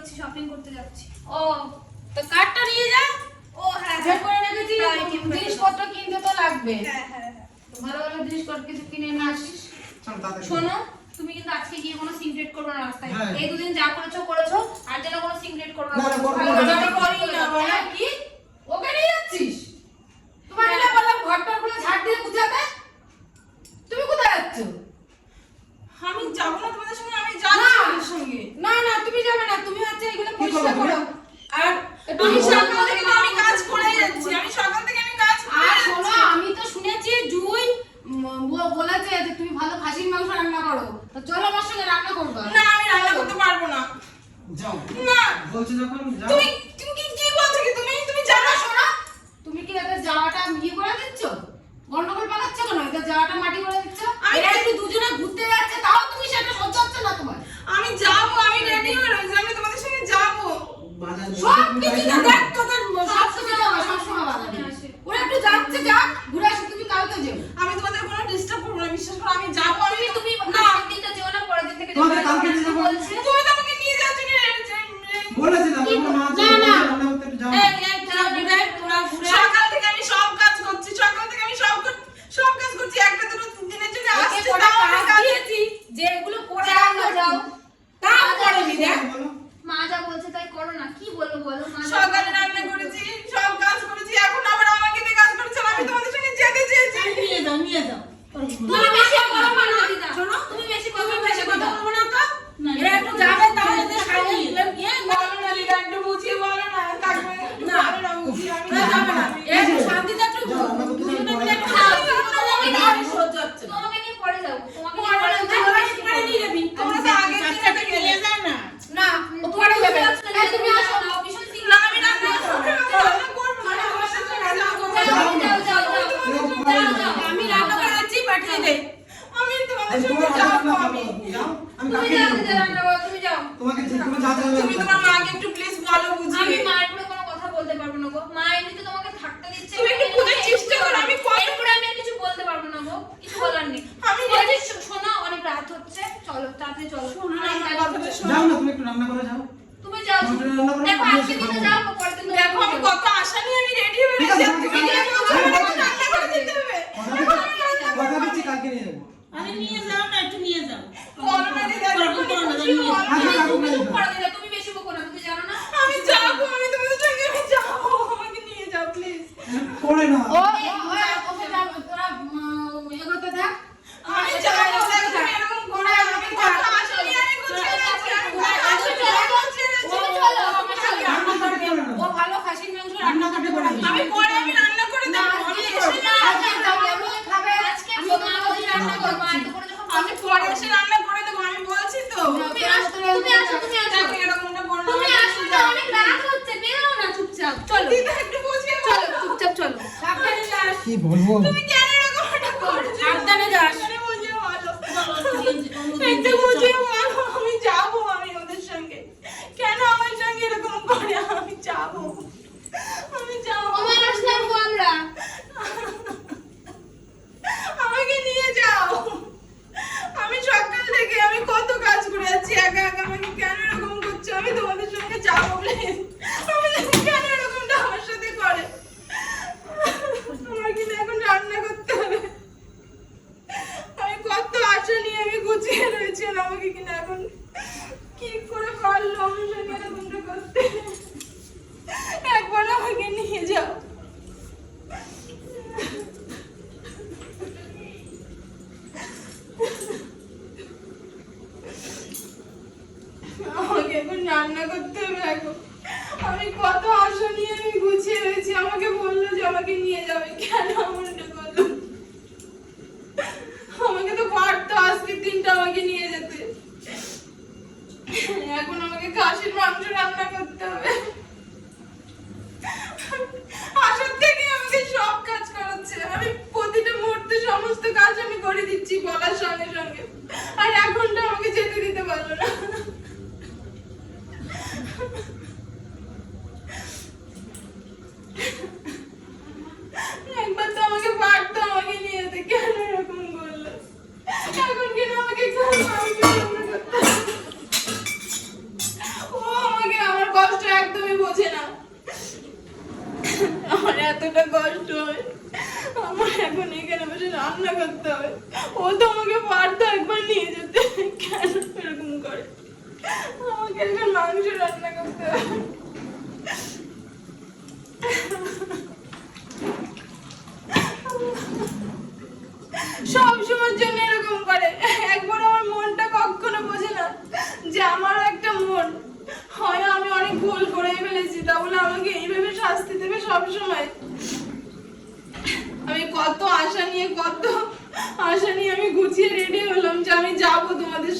যাচ্ছি শপিং করতে যাচ্ছি। ও তো কার্ডটা নিয়ে যা। ও হ্যাঁ বের হ্যাঁ। করে রেখেছি জিনিসপত্র কিনতে তো লাগবে। হ্যাঁ হ্যাঁ, হ্যাঁ। ভালো ভালো জিনিসপত্র কিছু কিনে নিয়ে আসিস। শোনো তুমি কিন্তু আজকে গিয়ে কোনো সিন করবে না রাস্তায়। হ্যাঁ। এই দুদিন যা করেছ করেছ। যাও। না। বলছো যখন যাও। তুমি তুমি কি বলছো কি? তুমি তুমি জানো শোনা। তুমি কি এটা যাওয়াটা ইয়ে করে দিচ্ছ? গন্ডগোল পাকাচ্ছ কেন? এটা যাওয়াটা মানে যাও না তুমি একটু রান্না করে যাও। তুমি যাও। দেখো আজকে দিতে যাও পরের দিন দেখো আমি কত আশা নিয়ে আমি রেডি হয়ে গেছি। তুমি রান্না করে দিতে কথা দিচ্ছি। কালকে নিয়ে যাব। আরে নিয়ে যাও না একটু নিয়ে যাও। করোনা দিদি করোনা দিদি 哎，不冷 এখন কি করে পারল আমার সঙ্গে এরকমটা করতে। একবার আমাকে নিয়ে যাও। আমাকে এখন রান্না করতে হবে এখন। আমি কত আশা নিয়ে আমি গুছিয়ে রয়েছি। আমাকে বলল যে আমাকে নিয়ে যাবে। কেন এমনটা করল? আমাকে তো পারতো আজকে দিনটা আমাকে নিয়ে যেতে।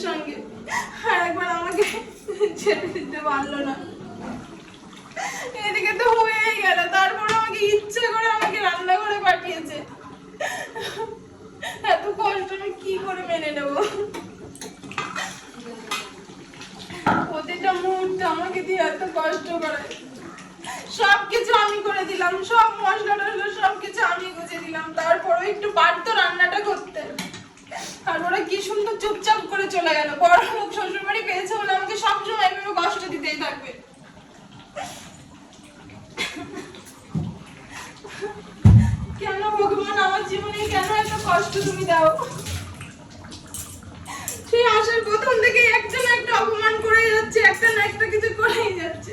সঙ্গে আর একবার আমাকে ছেড়ে দিতে পারল না। এদিকে তো হয়েই গেল, তারপর আমাকে ইচ্ছে করে আমাকে রান্না করে পাঠিয়েছে। এত কষ্ট আমি কি করে মেনে নেব? প্রতিটা মুহূর্তে আমাকে দিয়ে এত কষ্ট করে। সবকিছু আমি করে দিলাম, সব মশলা টশলা সবকিছু আমি গুছে দিলাম, তারপরও একটু পারতো রান্নাটা করতে। আর ওরা কি সুন্দর চুপচাপ করে চলে গেল। বড় লোক শ্বশুর পেয়েছে বলে আমাকে সবসময় এভাবে কষ্ট দিতেই থাকবে। কেন ভগবান, আমার জীবনে কেন এত কষ্ট তুমি দাও? সেই আসার প্রথম থেকে একটা না একটা অপমান করেই যাচ্ছে, একটা না একটা কিছু করেই যাচ্ছে।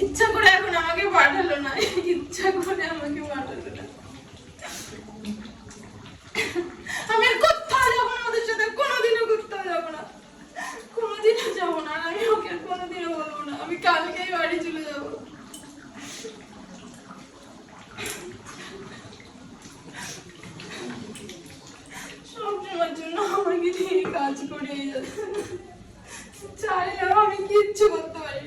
ইচ্ছা করে এখন আমাকে পাঠালো না, ইচ্ছা করে আমাকে পাঠালো না আমি আর কোথাও যাব না ওদের সাথে কোনোদিনও কোথাও যাব না কোনোদিনও যাব না আর আমি ওকে আর কোনোদিনও বলব না আমি কালকেই বাড়ি চলে যাব সব সময়ের জন্য আমাকে দিয়ে কাজ করে চাইলেও আমি কিচ্ছু করতে পারি